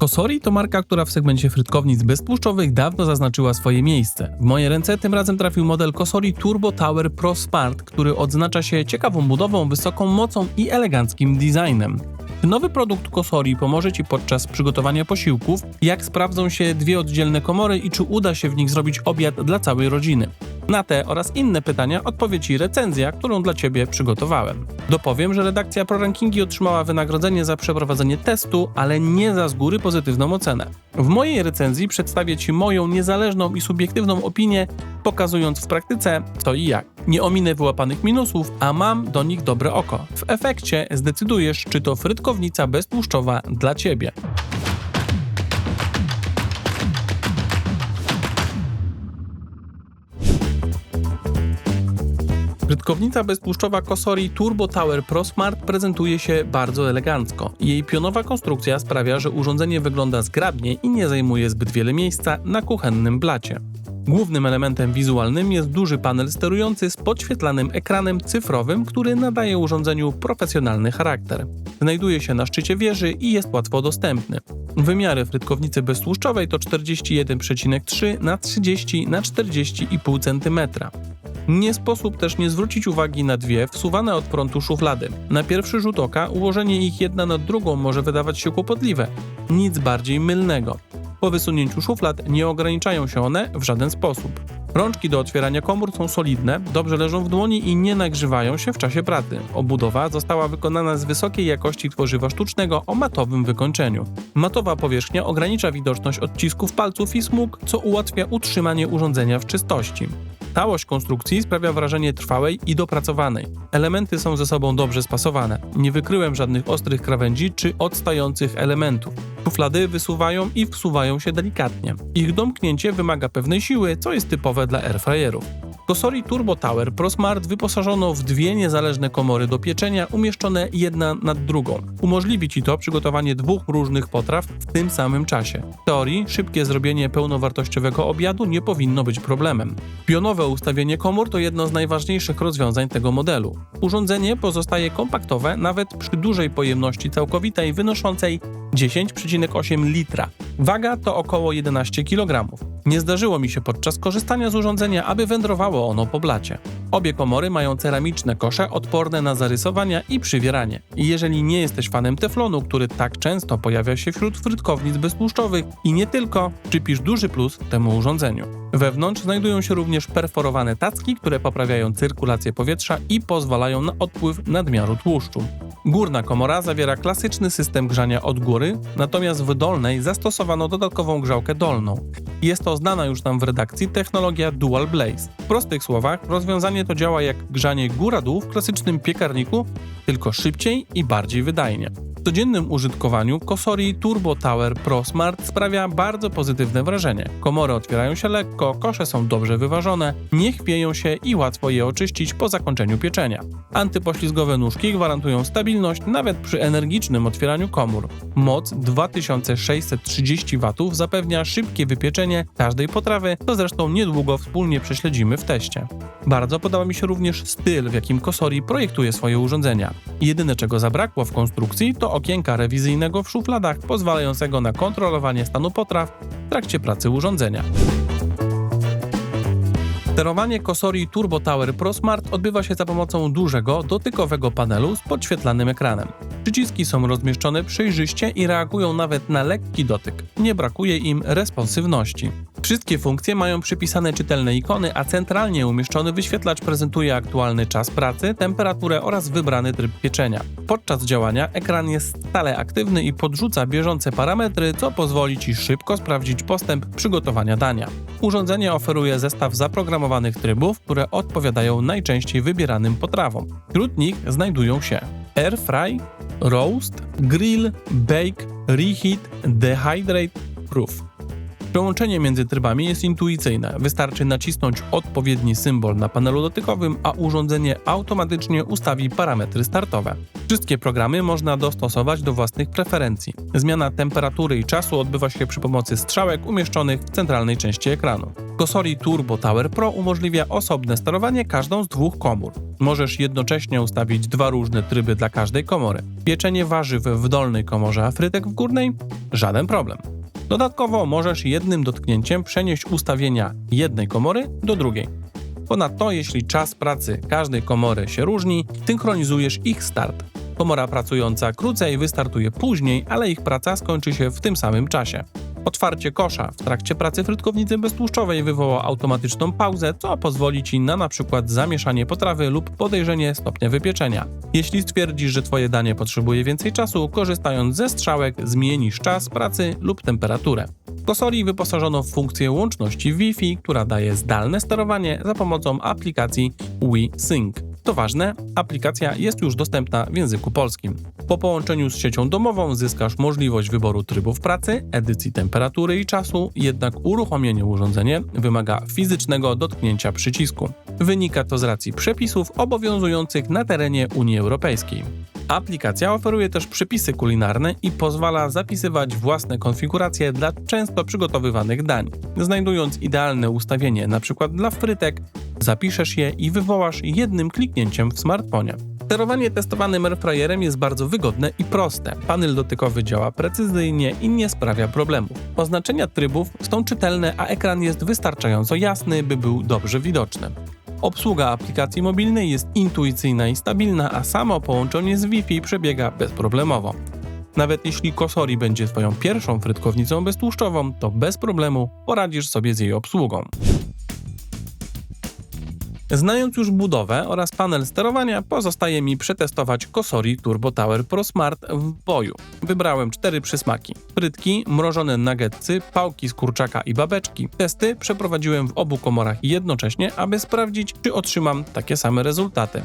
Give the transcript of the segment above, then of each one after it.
Kosori to marka, która w segmencie frytkownic beztłuszczowych dawno zaznaczyła swoje miejsce. W moje ręce tym razem trafił model Kosori Turbo Tower Pro Smart, który odznacza się ciekawą budową, wysoką mocą i eleganckim designem. Nowy produkt Kosori pomoże Ci podczas przygotowania posiłków? Jak sprawdzą się dwie oddzielne komory i czy uda się w nich zrobić obiad dla całej rodziny? Na te oraz inne pytania odpowie Ci recenzja, którą dla Ciebie przygotowałem. Dopowiem, że redakcja ProRankingi otrzymała wynagrodzenie za przeprowadzenie testu, ale nie za z góry pozytywną ocenę. W mojej recenzji przedstawię Ci moją niezależną i subiektywną opinię, pokazując w praktyce co i jak. Nie ominę wyłapanych minusów, a mam do nich dobre oko. W efekcie zdecydujesz, czy to frytkownica beztłuszczowa dla Ciebie. Frytkownica beztłuszczowa Kosori Turbo Tower Pro Smart prezentuje się bardzo elegancko. Jej pionowa konstrukcja sprawia, że urządzenie wygląda zgrabnie i nie zajmuje zbyt wiele miejsca na kuchennym blacie. Głównym elementem wizualnym jest duży panel sterujący z podświetlanym ekranem cyfrowym, który nadaje urządzeniu profesjonalny charakter. Znajduje się na szczycie wieży i jest łatwo dostępny. Wymiary frytkownicy beztłuszczowej to 41,3 na 30 na 40,5 cm. Nie sposób też nie zwrócić uwagi na dwie wsuwane od frontu szuflady. Na pierwszy rzut oka ułożenie ich jedna nad drugą może wydawać się kłopotliwe. Nic bardziej mylnego. Po wysunięciu szuflad nie ograniczają się one w żaden sposób. Rączki do otwierania komór są solidne, dobrze leżą w dłoni i nie nagrzewają się w czasie pracy. Obudowa została wykonana z wysokiej jakości tworzywa sztucznego o matowym wykończeniu. Matowa powierzchnia ogranicza widoczność odcisków palców i smug, co ułatwia utrzymanie urządzenia w czystości. Całość konstrukcji sprawia wrażenie trwałej i dopracowanej. Elementy są ze sobą dobrze spasowane. Nie wykryłem żadnych ostrych krawędzi czy odstających elementów. Szuflady wysuwają i wsuwają się delikatnie. Ich domknięcie wymaga pewnej siły, co jest typowe dla airfryerów. Kosori Turbo Tower ProSmart wyposażono w dwie niezależne komory do pieczenia umieszczone jedna nad drugą. Umożliwi Ci to przygotowanie dwóch różnych potraw w tym samym czasie. W teorii szybkie zrobienie pełnowartościowego obiadu nie powinno być problemem. Pionowe ustawienie komór to jedno z najważniejszych rozwiązań tego modelu. Urządzenie pozostaje kompaktowe nawet przy dużej pojemności całkowitej wynoszącej 10,8 litra. Waga to około 11 kg. Nie zdarzyło mi się podczas korzystania z urządzenia, aby wędrowało ono po blacie. Obie komory mają ceramiczne kosze odporne na zarysowania i przywieranie. I jeżeli nie jesteś fanem teflonu, który tak często pojawia się wśród frytkownic beztłuszczowych i nie tylko, przypisz duży plus temu urządzeniu. Wewnątrz znajdują się również perforowane tacki, które poprawiają cyrkulację powietrza i pozwalają na odpływ nadmiaru tłuszczu. Górna komora zawiera klasyczny system grzania od góry, natomiast w dolnej zastosowano dodatkową grzałkę dolną. Jest to znana już nam w redakcji technologia Dual Blaze. W prostych słowach, rozwiązanie to działa jak grzanie góra-dół w klasycznym piekarniku, tylko szybciej i bardziej wydajnie. W codziennym użytkowaniu Kosori Turbo Tower Pro Smart sprawia bardzo pozytywne wrażenie. Komory otwierają się lekko, kosze są dobrze wyważone, nie chwieją się i łatwo je oczyścić po zakończeniu pieczenia. Antypoślizgowe nóżki gwarantują stabilność nawet przy energicznym otwieraniu komór. Moc 2630 W zapewnia szybkie wypieczenie każdej potrawy, co zresztą niedługo wspólnie prześledzimy w teście. Bardzo podoba mi się również styl, w jakim Kosori projektuje swoje urządzenia. Jedyne czego zabrakło w konstrukcji to okienka rewizyjnego w szufladach pozwalającego na kontrolowanie stanu potraw w trakcie pracy urządzenia. Sterowanie Kosori Turbo Tower Pro Smart odbywa się za pomocą dużego, dotykowego panelu z podświetlanym ekranem. Przyciski są rozmieszczone przejrzyście i reagują nawet na lekki dotyk. Nie brakuje im responsywności. Wszystkie funkcje mają przypisane czytelne ikony, a centralnie umieszczony wyświetlacz prezentuje aktualny czas pracy, temperaturę oraz wybrany tryb pieczenia. Podczas działania ekran jest stale aktywny i podrzuca bieżące parametry, co pozwoli Ci szybko sprawdzić postęp przygotowania dania. Urządzenie oferuje zestaw zaprogramowanych trybów, które odpowiadają najczęściej wybieranym potrawom. Wśród nich znajdują się Air Fry, Roast, Grill, Bake, Reheat, Dehydrate, Proof. Przełączenie między trybami jest intuicyjne. Wystarczy nacisnąć odpowiedni symbol na panelu dotykowym, a urządzenie automatycznie ustawi parametry startowe. Wszystkie programy można dostosować do własnych preferencji. Zmiana temperatury i czasu odbywa się przy pomocy strzałek umieszczonych w centralnej części ekranu. Cosori Turbo Tower Pro umożliwia osobne sterowanie każdą z dwóch komór. Możesz jednocześnie ustawić dwa różne tryby dla każdej komory. Pieczenie warzyw w dolnej komorze, a frytek w górnej? Żaden problem. Dodatkowo możesz jednym dotknięciem przenieść ustawienia jednej komory do drugiej. Ponadto, jeśli czas pracy każdej komory się różni, synchronizujesz ich start. Komora pracująca krócej wystartuje później, ale ich praca skończy się w tym samym czasie. Otwarcie kosza w trakcie pracy frytkownicy beztłuszczowej wywoła automatyczną pauzę, co pozwoli Ci na np. zamieszanie potrawy lub podejrzenie stopnia wypieczenia. Jeśli stwierdzisz, że Twoje danie potrzebuje więcej czasu, korzystając ze strzałek zmienisz czas pracy lub temperaturę. W Kosori wyposażono w funkcję łączności Wi-Fi, która daje zdalne sterowanie za pomocą aplikacji WeSync. To ważne, aplikacja jest już dostępna w języku polskim. Po połączeniu z siecią domową zyskasz możliwość wyboru trybów pracy, edycji temperatury i czasu, jednak uruchomienie urządzenia wymaga fizycznego dotknięcia przycisku. Wynika to z racji przepisów obowiązujących na terenie Unii Europejskiej. Aplikacja oferuje też przepisy kulinarne i pozwala zapisywać własne konfiguracje dla często przygotowywanych dań. Znajdując idealne ustawienie np. dla frytek, zapiszesz je i wywołasz jednym kliknięciem w smartfonie. Sterowanie testowanym airfryerem jest bardzo wygodne i proste. Panel dotykowy działa precyzyjnie i nie sprawia problemów. Oznaczenia trybów są czytelne, a ekran jest wystarczająco jasny, by był dobrze widoczny. Obsługa aplikacji mobilnej jest intuicyjna i stabilna, a samo połączenie z Wi-Fi przebiega bezproblemowo. Nawet jeśli Kosori będzie Twoją pierwszą frytkownicą beztłuszczową, to bez problemu poradzisz sobie z jej obsługą. Znając już budowę oraz panel sterowania, pozostaje mi przetestować Kosori Turbo Tower Pro Smart w boju. Wybrałem cztery przysmaki. Frytki, mrożone nuggetsy, pałki z kurczaka i babeczki. Testy przeprowadziłem w obu komorach jednocześnie, aby sprawdzić, czy otrzymam takie same rezultaty.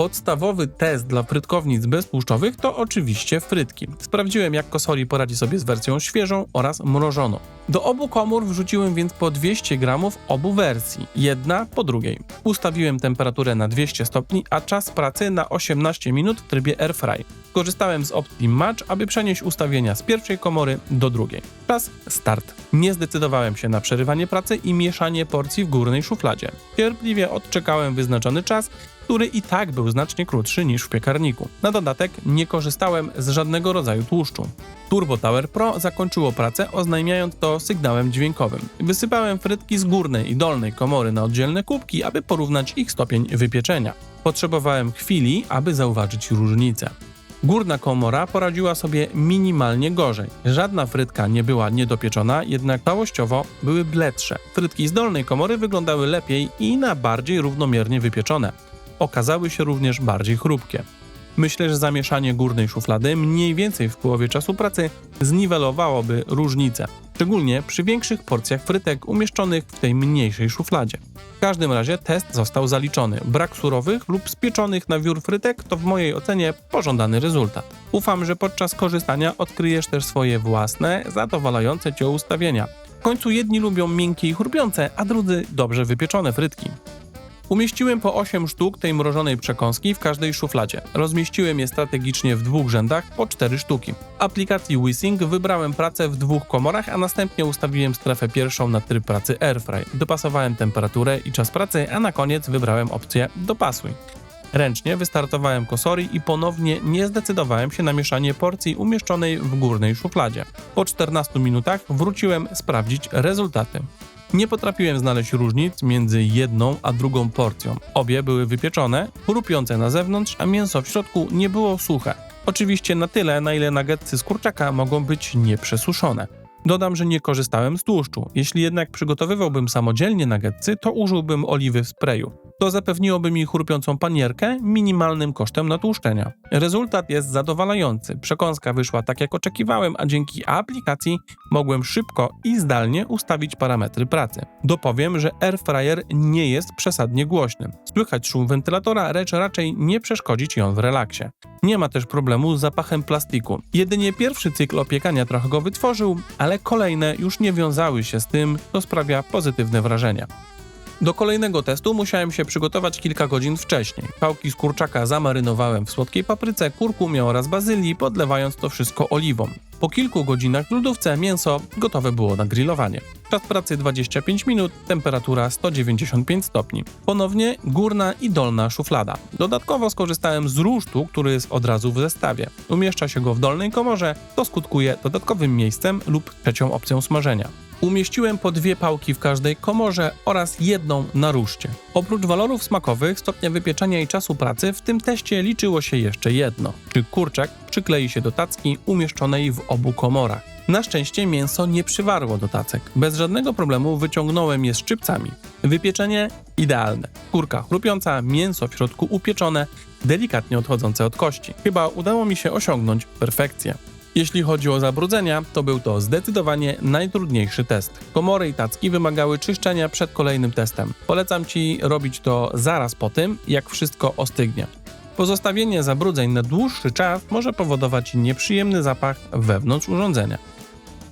Podstawowy test dla frytkownic beztłuszczowych to oczywiście frytki. Sprawdziłem jak Kosori poradzi sobie z wersją świeżą oraz mrożoną. Do obu komór wrzuciłem więc po 200 gramów obu wersji, jedna po drugiej. Ustawiłem temperaturę na 200 stopni, a czas pracy na 18 minut w trybie airfry. Korzystałem z opcji Match, aby przenieść ustawienia z pierwszej komory do drugiej. Czas start. Nie zdecydowałem się na przerywanie pracy i mieszanie porcji w górnej szufladzie. Cierpliwie odczekałem wyznaczony czas który i tak był znacznie krótszy niż w piekarniku. Na dodatek nie korzystałem z żadnego rodzaju tłuszczu. Turbo Tower Pro zakończyło pracę, oznajmiając to sygnałem dźwiękowym. Wysypałem frytki z górnej i dolnej komory na oddzielne kubki, aby porównać ich stopień wypieczenia. Potrzebowałem chwili, aby zauważyć różnicę. Górna komora poradziła sobie minimalnie gorzej. Żadna frytka nie była niedopieczona, jednak całościowo były bledsze. Frytki z dolnej komory wyglądały lepiej i na bardziej równomiernie wypieczone okazały się również bardziej chrupkie. Myślę, że zamieszanie górnej szuflady mniej więcej w połowie czasu pracy zniwelowałoby różnicę, szczególnie przy większych porcjach frytek umieszczonych w tej mniejszej szufladzie. W każdym razie test został zaliczony. Brak surowych lub spieczonych na wiór frytek to w mojej ocenie pożądany rezultat. Ufam, że podczas korzystania odkryjesz też swoje własne, zadowalające cię ustawienia. W końcu jedni lubią miękkie i chrupiące, a drudzy dobrze wypieczone frytki. Umieściłem po 8 sztuk tej mrożonej przekąski w każdej szufladzie. Rozmieściłem je strategicznie w dwóch rzędach po 4 sztuki. Aplikacji WeSync wybrałem pracę w dwóch komorach, a następnie ustawiłem strefę pierwszą na tryb pracy AirFry. Dopasowałem temperaturę i czas pracy, a na koniec wybrałem opcję Dopasuj. Ręcznie wystartowałem kosori i ponownie nie zdecydowałem się na mieszanie porcji umieszczonej w górnej szufladzie. Po 14 minutach wróciłem sprawdzić rezultaty. Nie potrafiłem znaleźć różnic między jedną a drugą porcją. Obie były wypieczone, chrupiące na zewnątrz, a mięso w środku nie było suche. Oczywiście na tyle, na ile nuggetsy z kurczaka mogą być nieprzesuszone. Dodam, że nie korzystałem z tłuszczu. Jeśli jednak przygotowywałbym samodzielnie nuggetsy, to użyłbym oliwy w sprayu. To zapewniłoby mi chrupiącą panierkę minimalnym kosztem natłuszczenia. Rezultat jest zadowalający. Przekąska wyszła tak jak oczekiwałem, a dzięki aplikacji mogłem szybko i zdalnie ustawić parametry pracy. Dopowiem, że airfryer nie jest przesadnie głośny. Słychać szum wentylatora, lecz raczej nie przeszkodzi ci on w relaksie. Nie ma też problemu z zapachem plastiku. Jedynie pierwszy cykl opiekania trochę go wytworzył, ale kolejne już nie wiązały się z tym, co sprawia pozytywne wrażenia. Do kolejnego testu musiałem się przygotować kilka godzin wcześniej. Pałki z kurczaka zamarynowałem w słodkiej papryce, kurkumie oraz bazylii, podlewając to wszystko oliwą. Po kilku godzinach w lodówce mięso gotowe było na grillowanie. Czas pracy 25 minut, temperatura 195 stopni. Ponownie górna i dolna szuflada. Dodatkowo skorzystałem z rusztu, który jest od razu w zestawie. Umieszcza się go w dolnej komorze, to skutkuje dodatkowym miejscem lub trzecią opcją smażenia. Umieściłem po dwie pałki w każdej komorze oraz jedną na ruszcie. Oprócz walorów smakowych, stopnia wypieczenia i czasu pracy, w tym teście liczyło się jeszcze jedno. Czy kurczak przyklei się do tacki umieszczonej w obu komorach. Na szczęście mięso nie przywarło do tacek. Bez żadnego problemu wyciągnąłem je szczypcami. Wypieczenie idealne. Kurka chrupiąca, mięso w środku upieczone, delikatnie odchodzące od kości. Chyba udało mi się osiągnąć perfekcję. Jeśli chodzi o zabrudzenia, to był to zdecydowanie najtrudniejszy test. Komory i tacki wymagały czyszczenia przed kolejnym testem. Polecam Ci robić to zaraz po tym, jak wszystko ostygnie. Pozostawienie zabrudzeń na dłuższy czas może powodować nieprzyjemny zapach wewnątrz urządzenia.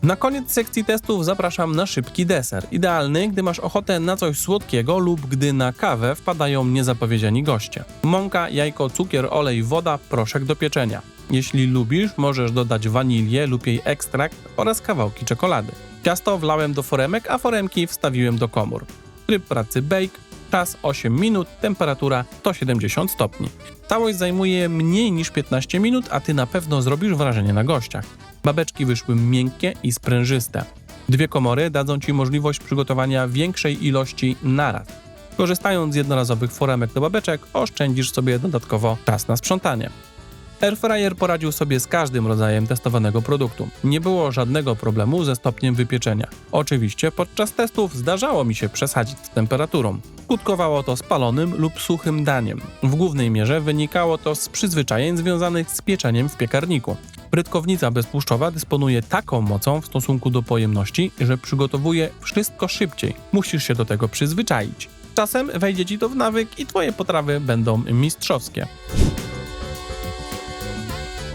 Na koniec sekcji testów zapraszam na szybki deser. Idealny, gdy masz ochotę na coś słodkiego lub gdy na kawę wpadają niezapowiedziani goście. Mąka, jajko, cukier, olej, woda, proszek do pieczenia. Jeśli lubisz, możesz dodać wanilię lub jej ekstrakt oraz kawałki czekolady. Ciasto wlałem do foremek, a foremki wstawiłem do komór. Tryb pracy bake, czas 8 minut, temperatura 170 stopni. Całość zajmuje mniej niż 15 minut, a ty na pewno zrobisz wrażenie na gościach. Babeczki wyszły miękkie i sprężyste. Dwie komory dadzą ci możliwość przygotowania większej ilości naraz. Korzystając z jednorazowych foremek do babeczek, oszczędzisz sobie dodatkowo czas na sprzątanie. Airfryer poradził sobie z każdym rodzajem testowanego produktu. Nie było żadnego problemu ze stopniem wypieczenia. Oczywiście podczas testów zdarzało mi się przesadzić z temperaturą. Skutkowało to spalonym lub suchym daniem. W głównej mierze wynikało to z przyzwyczajeń związanych z pieczeniem w piekarniku. Brytkownica beztłuszczowa dysponuje taką mocą w stosunku do pojemności, że przygotowuje wszystko szybciej. Musisz się do tego przyzwyczaić. Czasem wejdzie ci to w nawyk i twoje potrawy będą mistrzowskie.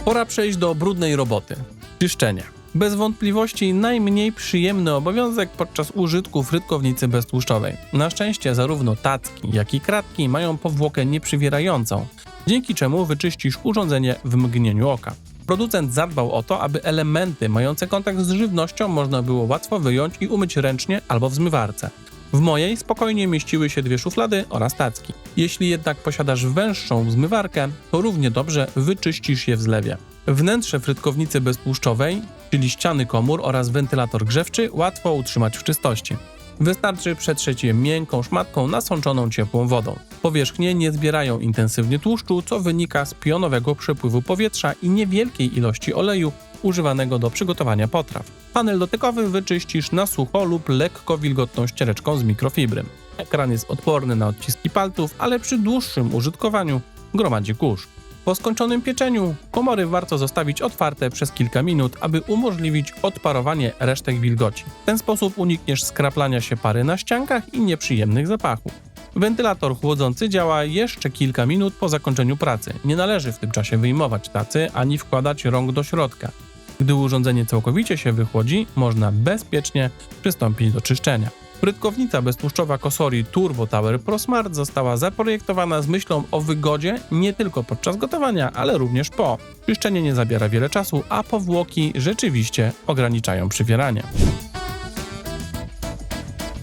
Pora przejść do brudnej roboty czyszczenia. Bez wątpliwości najmniej przyjemny obowiązek podczas użytku frytkownicy beztłuszczowej. Na szczęście zarówno tacki, jak i kratki mają powłokę nieprzywierającą, dzięki czemu wyczyścisz urządzenie w mgnieniu oka. Producent zadbał o to, aby elementy mające kontakt z żywnością można było łatwo wyjąć i umyć ręcznie albo w zmywarce. W mojej spokojnie mieściły się dwie szuflady oraz tacki. Jeśli jednak posiadasz węższą zmywarkę, to równie dobrze wyczyścisz je w zlewie. Wnętrze frytkownicy beztłuszczowej, czyli ściany komór oraz wentylator grzewczy łatwo utrzymać w czystości. Wystarczy przetrzeć je miękką szmatką nasączoną ciepłą wodą. Powierzchnie nie zbierają intensywnie tłuszczu, co wynika z pionowego przepływu powietrza i niewielkiej ilości oleju używanego do przygotowania potraw. Panel dotykowy wyczyścisz na sucho lub lekko wilgotną ściereczką z mikrofibry. Ekran jest odporny na odciski palców, ale przy dłuższym użytkowaniu gromadzi kurz. Po skończonym pieczeniu komory warto zostawić otwarte przez kilka minut, aby umożliwić odparowanie resztek wilgoci. W ten sposób unikniesz skraplania się pary na ściankach i nieprzyjemnych zapachów. Wentylator chłodzący działa jeszcze kilka minut po zakończeniu pracy. Nie należy w tym czasie wyjmować tacy ani wkładać rąk do środka. Gdy urządzenie całkowicie się wychłodzi, można bezpiecznie przystąpić do czyszczenia. Brytkownica beztłuszczowa Kosori Turbo Tower Pro Smart została zaprojektowana z myślą o wygodzie nie tylko podczas gotowania, ale również po. Czyszczenie nie zabiera wiele czasu, a powłoki rzeczywiście ograniczają przywieranie.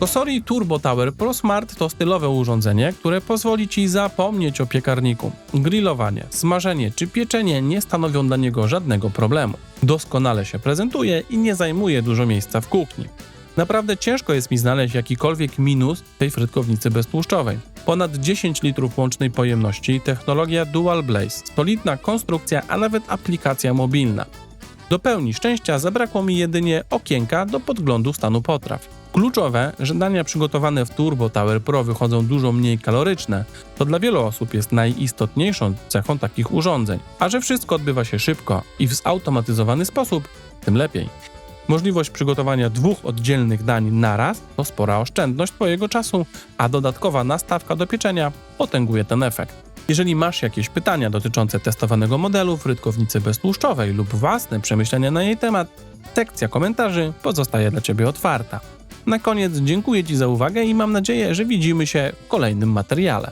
Kosori Turbo Tower Pro Smart to stylowe urządzenie, które pozwoli Ci zapomnieć o piekarniku. Grillowanie, smażenie czy pieczenie nie stanowią dla niego żadnego problemu. Doskonale się prezentuje i nie zajmuje dużo miejsca w kuchni. Naprawdę ciężko jest mi znaleźć jakikolwiek minus tej frytkownicy beztłuszczowej. Ponad 10 litrów łącznej pojemności, technologia Dual Blaze, solidna konstrukcja, a nawet aplikacja mobilna. Do pełni szczęścia zabrakło mi jedynie okienka do podglądu stanu potraw. Kluczowe, że dania przygotowane w Turbo Tower Pro wychodzą dużo mniej kaloryczne. To dla wielu osób jest najistotniejszą cechą takich urządzeń. A że wszystko odbywa się szybko i w zautomatyzowany sposób, tym lepiej. Możliwość przygotowania dwóch oddzielnych dań naraz to spora oszczędność Twojego czasu, a dodatkowa nastawka do pieczenia potęguje ten efekt. Jeżeli masz jakieś pytania dotyczące testowanego modelu frytkownicy beztłuszczowej lub własne przemyślenia na jej temat, sekcja komentarzy pozostaje dla Ciebie otwarta. Na koniec dziękuję Ci za uwagę i mam nadzieję, że widzimy się w kolejnym materiale.